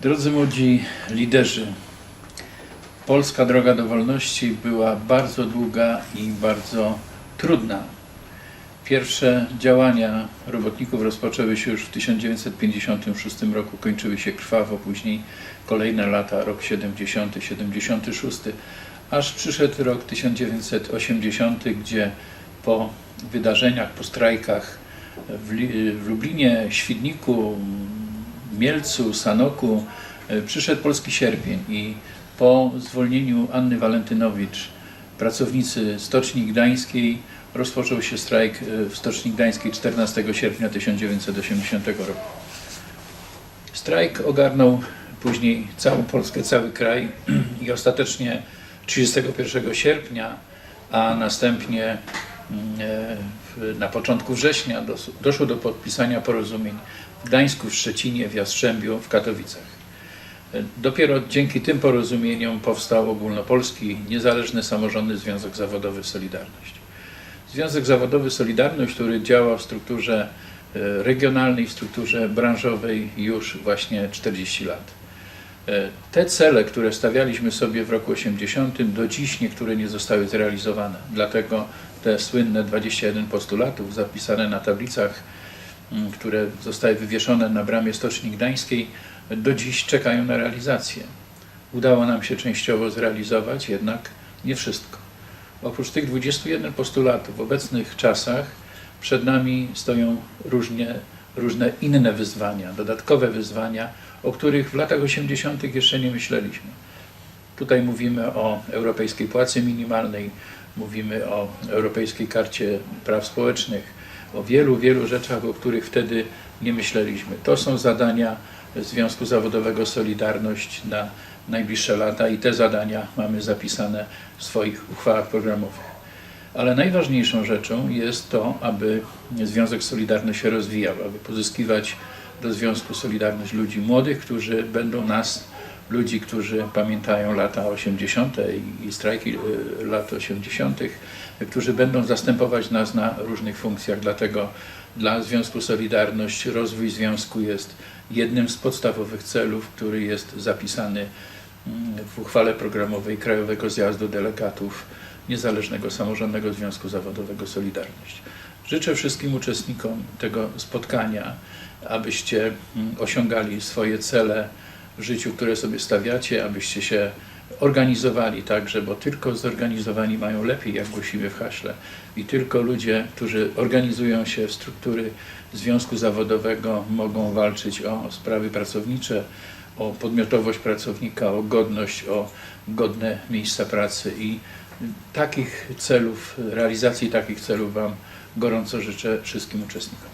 Drodzy młodzi liderzy, polska droga do wolności była bardzo długa i bardzo trudna. Pierwsze działania robotników rozpoczęły się już w 1956 roku, kończyły się krwawo, później kolejne lata, rok 70, 76, aż przyszedł rok 1980, gdzie po wydarzeniach, po strajkach w, Li- w Lublinie, Świdniku, Mielcu, Sanoku e, przyszedł polski sierpień i po zwolnieniu Anny Walentynowicz pracownicy Stoczni Gdańskiej rozpoczął się strajk e, w Stoczni Gdańskiej 14 sierpnia 1980 roku. Strajk ogarnął później całą Polskę, cały kraj i ostatecznie 31 sierpnia, a następnie na początku września dos- doszło do podpisania porozumień w Gdańsku, w Szczecinie, w Jastrzębiu, w Katowicach. Dopiero dzięki tym porozumieniom powstał ogólnopolski, niezależny samorządny Związek Zawodowy Solidarność. Związek Zawodowy Solidarność, który działa w strukturze e, regionalnej, w strukturze branżowej już właśnie 40 lat. E, Te cele, które stawialiśmy sobie w roku 80, do dziś niektóre nie zostały zrealizowane. Dlatego te słynne 21 postulatów zapisane na tablicach, m, które zostały wywieszone na bramie Stoczni Gdańskiej, do dziś czekają na realizację. Udało nam się częściowo zrealizować, jednak nie wszystko. Oprócz tych 21 postulatów w obecnych czasach przed nami stoją różnie, różne inne wyzwania, dodatkowe wyzwania, o których w latach 80. jeszcze nie myśleliśmy. Tutaj mówimy o europejskiej płacy minimalnej, mówimy o europejskiej karcie praw społecznych, o wielu, wielu rzeczach, o których wtedy nie myśleliśmy. To są zadania Związku Zawodowego Solidarność na najbliższe lata i te zadania mamy zapisane w swoich uchwałach programowych. Ale najważniejszą rzeczą jest to, aby Związek Solidarność się rozwijał, aby pozyskiwać do Związku Solidarność ludzi młodych, którzy będą nas, ludzi, którzy pamiętają lata 80. i- strajki y, lat 80., którzy będą zastępować nas na różnych funkcjach. Dlatego dla Związku Solidarność rozwój związku jest jednym z podstawowych celów, który jest zapisany mm, w uchwale programowej Krajowego Zjazdu Delegatów Niezależnego Samorządnego Związku Zawodowego Solidarność. Życzę wszystkim uczestnikom tego spotkania, abyście mm, osiągali swoje cele w życiu, które sobie stawiacie, abyście się organizowali także, bo tylko zorganizowani mają lepiej, jak głosimy w haśle. I tylko ludzie, którzy organizują się w struktury związku zawodowego, mogą walczyć o sprawy pracownicze, o podmiotowość pracownika, o godność, o godne miejsca pracy. I takich celów, realizacji takich celów Wam gorąco życzę wszystkim uczestnikom.